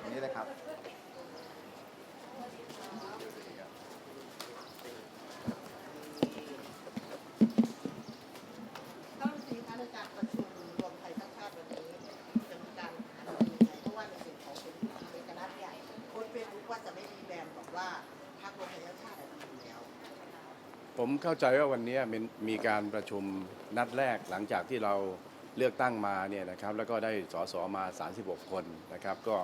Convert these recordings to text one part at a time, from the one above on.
ตรงนี้เลยครับต้องมีคะในการประชุมรวมไทยสร้างชาติวันนี้จะมีการหารือยังไงเพราะว่าในส่วนของเป็นเอกนัทใหญ่โค้ชเฟซบุ๊กว่าจะไม่มีแบมบอกว่าพรรครวมไทยสร้างชาติอะดีอยู่แล้ว ผมเข้าใจว่าวันนี้มีมีการประชุมนัดแรกหลังจากที่เราเลือกตั้งมาเนี่ยนะครับแล้วก็ได้สสมา 36 คนนะครับ ก็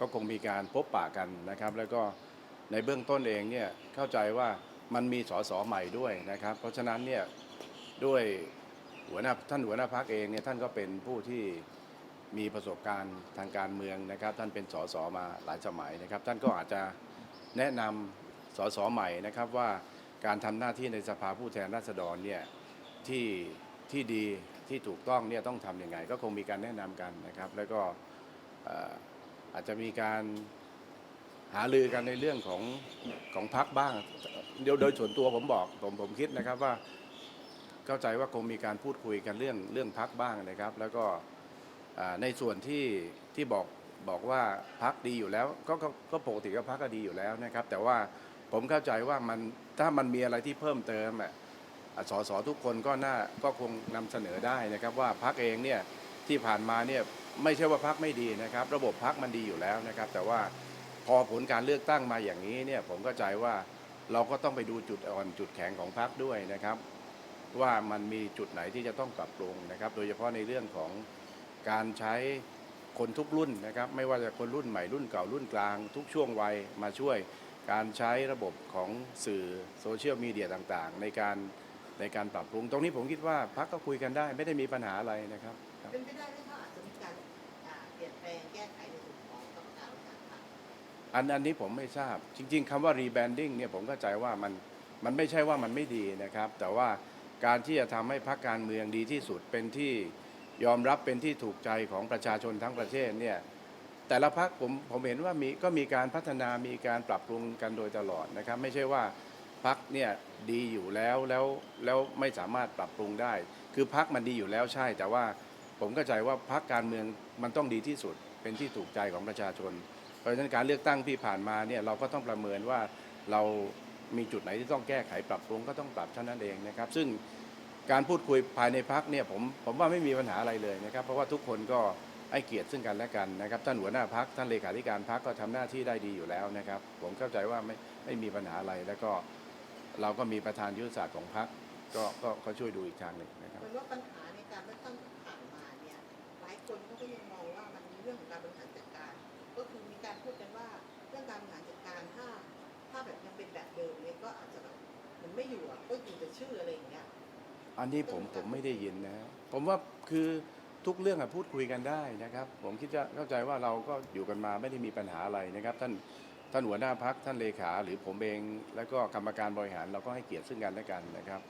ก็คงมีการพบปะกันนะครับ แล้วก็ในเบื้องต้นเองเนี่ยเข้าใจว่ามันมีสสใหม่ด้วยนะครับ เพราะฉะนั้นเนี่ยด้วยหัวหน้าท่านหัวหน้าพักเองเนี่ยท่านก็เป็นผู้ที่มีประสบการณ์ทางการเมืองนะครับ ท่านเป็นสสมาหลายสมัยนะครับ ท่านก็อาจจะแนะนำสสใหม่นะครับว่าการทำหน้าที่ในสภาผู้แทนราษฎรเนี่ยที่ที่ดีที่ถูกต้องเนี่ยต้องทำยังไง ก็คงมีการแนะนำกันนะครับ แล้วก็ อาจจะมีการหาลือกันในเรื่องของของพักบ้างเดี๋ยวโดยส่วนตัวผมบอกผมผมคิดนะครับว่าเข้าใจว่าคงมีการพูดคุยกันเรื่องเรื่องพักบ้างนะครับ แล้วก็ในส่วนที่ที่บอกบอกว่าพักดีอยู่แล้ว ก็ก็ปกติก็พักก็ดีอยู่แล้วนะครับ แต่ว่าผมเข้าใจว่ามันถ้ามันมีอะไรที่เพิ่มเติมอะอะสสทุกคนก็น่าก็คงนำเสนอได้นะครับ ว่าพักเองเนี่ยที่ผ่านมาเนี่ย ไม่ใช่ว่าพักไม่ดีนะครับ ระบบพักมันดีอยู่แล้วนะครับ แต่ว่าพอผลการเลือกตั้งมาอย่างนี้เนี่ยผมเข้าใจว่าเราก็ต้องไปดูจุดอ่อนจุดแข็งของพักด้วยนะครับ ว่ามันมีจุดไหนที่จะต้องปรับปรุงนะครับ โดยเฉพาะในเรื่องของการใช้คนทุกรุ่นนะครับ ไม่ว่าจะคนรุ่นใหม่รุ่นเก่ารุ่นกลาง ทุกช่วงวัยมาช่วยการใช้ระบบของสื่อโซเชียลมีเดียต่างๆ ในการในการปรับปรุง ตรงนี้ผมคิดว่าพักก็คุยกันได้ ไม่ได้มีปัญหาอะไรนะครับ เป็นไปได้ไหมคะการอ่าเปลี่ยน แปลงแก้ไขในส่วนของกรรมการบริหารพรรคอันอันนี้ผมไม่ทราบ จริง ๆคำว่า rebranding เนี่ยผมเข้าใจว่ามันมันไม่ใช่ว่ามันไม่ดีนะครับ แต่ว่าการที่จะทำให้พรรคการเมืองดีที่สุดเป็นที่ยอมรับเป็นที่ถูกใจของประชาชนทั้งประเทศเนี่ยแต่ละพรรคผมผมเห็นว่ามีก็มีการพัฒนามีการปรับปรุงกันโดยตลอดนะครับ ไม่ใช่ว่าพรรคเนี่ยดีอยู่แล้วแล้วแล้วไม่สามารถปรับปรุงได้ คือพรรคมันดีอยู่แล้วใช่แต่ว่า ผมเข้าใจว่าพรรคการเมืองมันต้องดีที่สุด เป็นที่ถูกใจของประชาชน เพราะฉะนั้นการเลือกตั้งที่ผ่านมาเนี่ยเราก็ต้องประเมินว่าเรามีจุดไหนที่ต้องแก้ไขปรับปรุงก็ต้องปรับเท่านั้นเองนะครับ ซึ่งการพูดคุยภายในพักเนี่ยผมผมว่าไม่มีปัญหาอะไรเลยนะครับ เพราะว่าทุกคนก็ให้เกียรติซึ่งกันและกันนะครับท่านหัวหน้าพักท่านเลขาธิการพักก็ทำหน้าที่ได้ดีอยู่แล้วนะครับ ผมเข้าใจว่าไม่ไม่มีปัญหาอะไรแล้วก็เราก็มีประธานยุทธศาสตร์ของพักก็ก็เขาช่วยดูอีกทางหนึ่งนะครับเหมือนว่าปัญหาในการเลือกตั้ง คนเขาก็ยังมองว่ามันมีเรื่องของการบริหารจัดการ ก็คือมีการพูดกันว่าเรื่องการบริหารจัดการถ้า ถ้าแบบยังเป็นแบบเดิมเนี่ยก็อาจจะแบบมันไม่อยู่อะก็อยู่แต่ชื่ออะไรอย่างเงี้ยอันนี้ผมผมไม่ได้ยินนะผมว่าคือทุกเรื่องอะพูดคุยกันได้นะครับ ผมคิดจะเข้าใจว่าเราก็อยู่กันมาไม่ได้มีปัญหาอะไรนะครับ ท่านท่านหัวหน้าพักท่านเลขาหรือผมเอง แล้วก็กรรมการบริหารเราก็ให้เกียรติซึ่งกันและกันนะครับ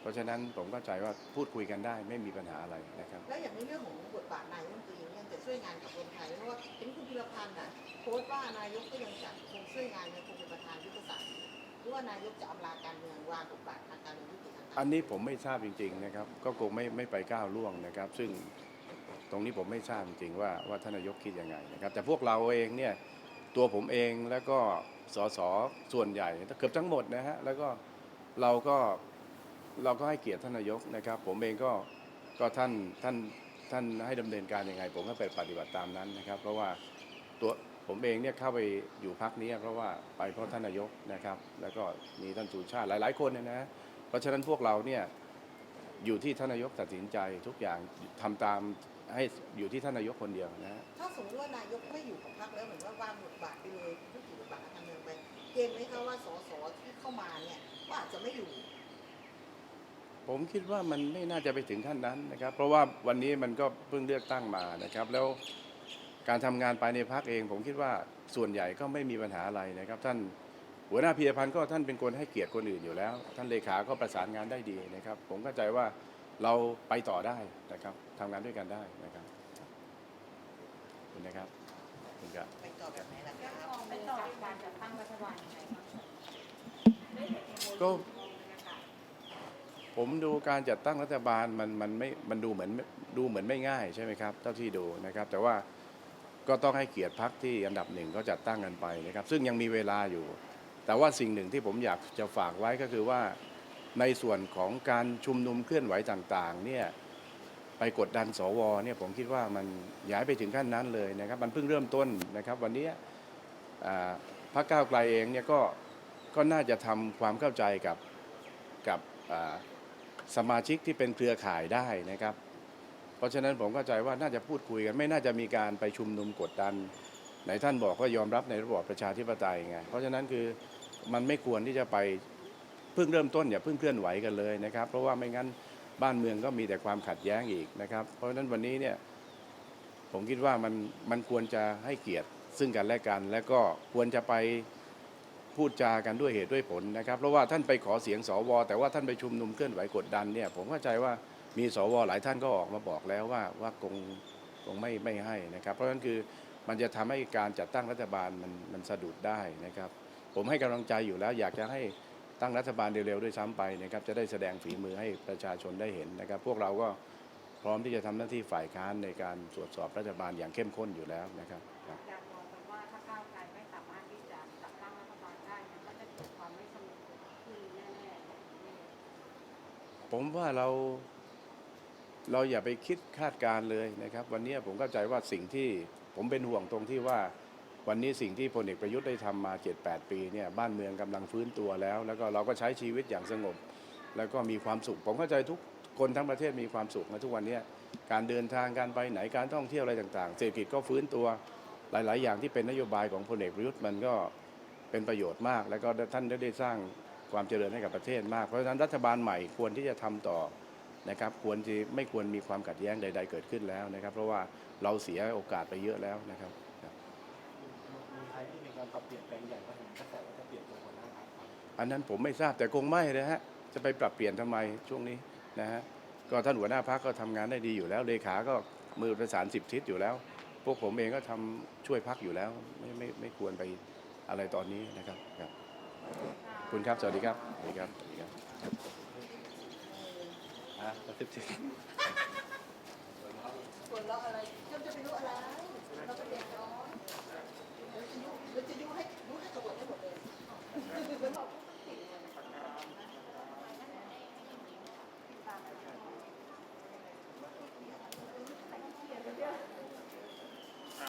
เพราะฉะนั้นผมเข้าใจว่าพูดคุยกันได้ไม่มีปัญหาอะไรนะครับ แล้วอย่างในเรื่องของบทบาทนายกรัฐมนตรีเนี่ยจะช่วยงานกับคนไทยเพราะว่าเห็นคุณพิรพันธ์น่ะโพสต์ว่านายกก็ยังจะคงช่วยงานยังคงเป็นประธานยุทธศาสตร์หรือว่านายกจะอำลาการเมืองวางบทบาททางการเมืองยุติทางการอันนี้ผมไม่ทราบจริง ๆนะครับ ก็คงไม่ไม่ไปก้าวล่วงนะครับ ซึ่งตรงนี้ผมไม่ทราบจริงๆว่าว่าท่านนายกคิดยังไงนะครับ แต่พวกเราเองเนี่ยตัวผมเองแล้วก็สสส่วนใหญ่เกือบทั้งหมดนะฮะแล้วก็เราก็ เราก็ให้เกียรติท่านนายกนะครับ ผมเองก็ก็ท่านท่านท่านให้ดำเนินการยังไง ผมก็ไปปฏิบัติตามนั้นนะครับ เพราะว่าตัวผมเองเนี่ยเข้าไปอยู่พักนี้เพราะว่าไปเพราะท่านนายกนะครับ แล้วก็มีท่านสุชาติหลาย ๆ คนเนี่ยนะเพราะฉะนั้นพวกเราเนี่ยอยู่ที่ท่านนายกตัดสินใจทุกอย่างทำตามให้อยู่ที่ท่านนายกคนเดียวนะ ถ้าสมมติว่านายกไม่อยู่กับพรรคแล้วเหมือนว่าวางบทบาทไปเลยยุติบทบาททางการเมืองไปเกรงไหมคะว่าสสที่เข้ามาเนี่ยว่าอาจจะไม่อยู่ ผมคิดว่ามันไม่น่าจะไปถึงขั้นนั้นนะครับ เพราะว่าวันนี้มันก็เพิ่งเลือกตั้งมานะครับ แล้วการทำงานภายในพักเอง ผมคิดว่าส่วนใหญ่ก็ไม่มีปัญหาอะไรนะครับ ท่านหัวหน้าพีรพันธ์ก็ท่านเป็นคนให้เกียรติคนอื่นอยู่แล้ว ท่านเลขาก็ประสานงานได้ดีนะครับ ผมเข้าใจว่าเราไปต่อได้นะครับทำงานด้วยกันได้นะครับขอบคุณนะครับขอบคุณครับไปต่อแบบไหนล่ะครับไปต่อการจัดตั้งรัฐบาลยังไงบ้างคะก็ ผมดูการจัดตั้งรัฐบาลมันมันไม่มันดูเหมือนดูเหมือนไม่ง่ายใช่ไหมครับเท่าที่ดูนะครับ แต่ว่าก็ต้องให้เกียรติพักที่อันดับหนึ่งเขาจัดตั้งกันไปนะครับ ซึ่งยังมีเวลาอยู่ แต่ว่าสิ่งหนึ่งที่ผมอยากจะฝากไว้ก็คือว่าในส่วนของการชุมนุมเคลื่อนไหวต่างๆเนี่ยไปกดดันสวเนี่ยผมคิดว่ามันย้ายไปถึงขั้นนั้นเลยนะครับ มันเพิ่งเริ่มต้นนะครับ วันนี้พรรคก้าวไกลเองเนี่ยก็ก็น่าจะทำความเข้าใจกับกับ สมาชิกที่เป็นเครือข่ายได้นะครับ เพราะฉะนั้นผมเข้าใจว่าน่าจะพูดคุยกัน ไม่น่าจะมีการไปชุมนุมกดดันไหนท่านบอกว่ายอมรับในระบอบประชาธิปไตยไงเพราะฉะนั้นคือมันไม่ควรที่จะไปเพิ่งเริ่มต้นอย่าเพิ่งเคลื่อนไหวกันเลยนะครับ เพราะว่าไม่งั้นบ้านเมืองก็มีแต่ความขัดแย้งอีกนะครับ เพราะฉะนั้นวันนี้เนี่ยผมคิดว่ามันมันควรจะให้เกียรติซึ่งกันและกัน และก็ควรจะไป พูดจากันด้วยเหตุด้วยผลนะครับ เพราะว่าท่านไปขอเสียงสว แต่ว่าท่านไปชุมนุมเคลื่อนไหวกดดันเนี่ยผมเข้าใจว่ามีสวหลายท่านก็ออกมาบอกแล้วว่าว่าคงคงไม่ไม่ให้นะครับ เพราะฉะนั้นคือมันจะทำให้การจัดตั้งรัฐบาลมันมันสะดุดได้นะครับ ผมให้กำลังใจอยู่แล้วอยากจะให้ตั้งรัฐบาลเร็วๆด้วยซ้ำไปนะครับจะได้แสดงฝีมือให้ประชาชนได้เห็นนะครับ พวกเราก็พร้อมที่จะทำหน้าที่ฝ่ายค้านในการตรวจสอบรัฐบาลอย่างเข้มข้นอยู่แล้วนะครับ ผมว่าเราเราอย่าไปคิดคาดการ์เลยนะครับ วันนี้ผมเข้าใจว่าสิ่งที่ผมเป็นห่วงตรงที่ว่า วันนี้สิ่งที่พลเอกประยุทธ์ได้ทำมา 7-8 ปีเนี่ยบ้านเมืองกำลังฟื้นตัวแล้ว แล้วก็เราก็ใช้ชีวิตอย่างสงบ แล้วก็มีความสุข ผมเข้าใจทุกคนทั้งประเทศมีความสุขนะทุกวันนี้การเดินทางการไปไหนการท่องเที่ยวอะไรต่างๆ เศรษฐกิจก็ฟื้นตัวหลาย ๆ อย่างที่เป็นนโยบายของพลเอกประยุทธ์มันก็เป็นประโยชน์มาก แล้วก็ท่านได้สร้าง ความเจริญให้กับประเทศมาก เพราะฉะนั้นรัฐบาลใหม่ควรที่จะทำต่อนะครับควรที่ไม่ควรมีความขัดแย้งใด ๆ เกิดขึ้นแล้วนะครับ เพราะว่าเราเสียโอกาสไปเยอะแล้วนะครับมีใครที่มีการปรับเปลี่ยนแปลงใหญ่ก็เห็นกระแสว่าจะเปลี่ยนตัวหัวหน้าพรรคครับอันนั้นผมไม่ทราบแต่คงไม่นะฮะจะไปปรับเปลี่ยนทำไมช่วงนี้นะฮะก็ท่านหัวหน้าพักก็ทำงานได้ดีอยู่แล้วเลขาก็มือประสานสิบทิศอยู่แล้ว พวกผมเองก็ทำช่วยพักอยู่แล้ว ไม่ไม่ไม่ควรไปอะไรตอนนี้นะครับครับขอบ คุณครับ สวัสดีครับ สวัสดีครับสวัสดีครับอะกระซิบสิส่วนเราะอะไรก็จะไปรู้อะไรเราเป็นเด็กน้อย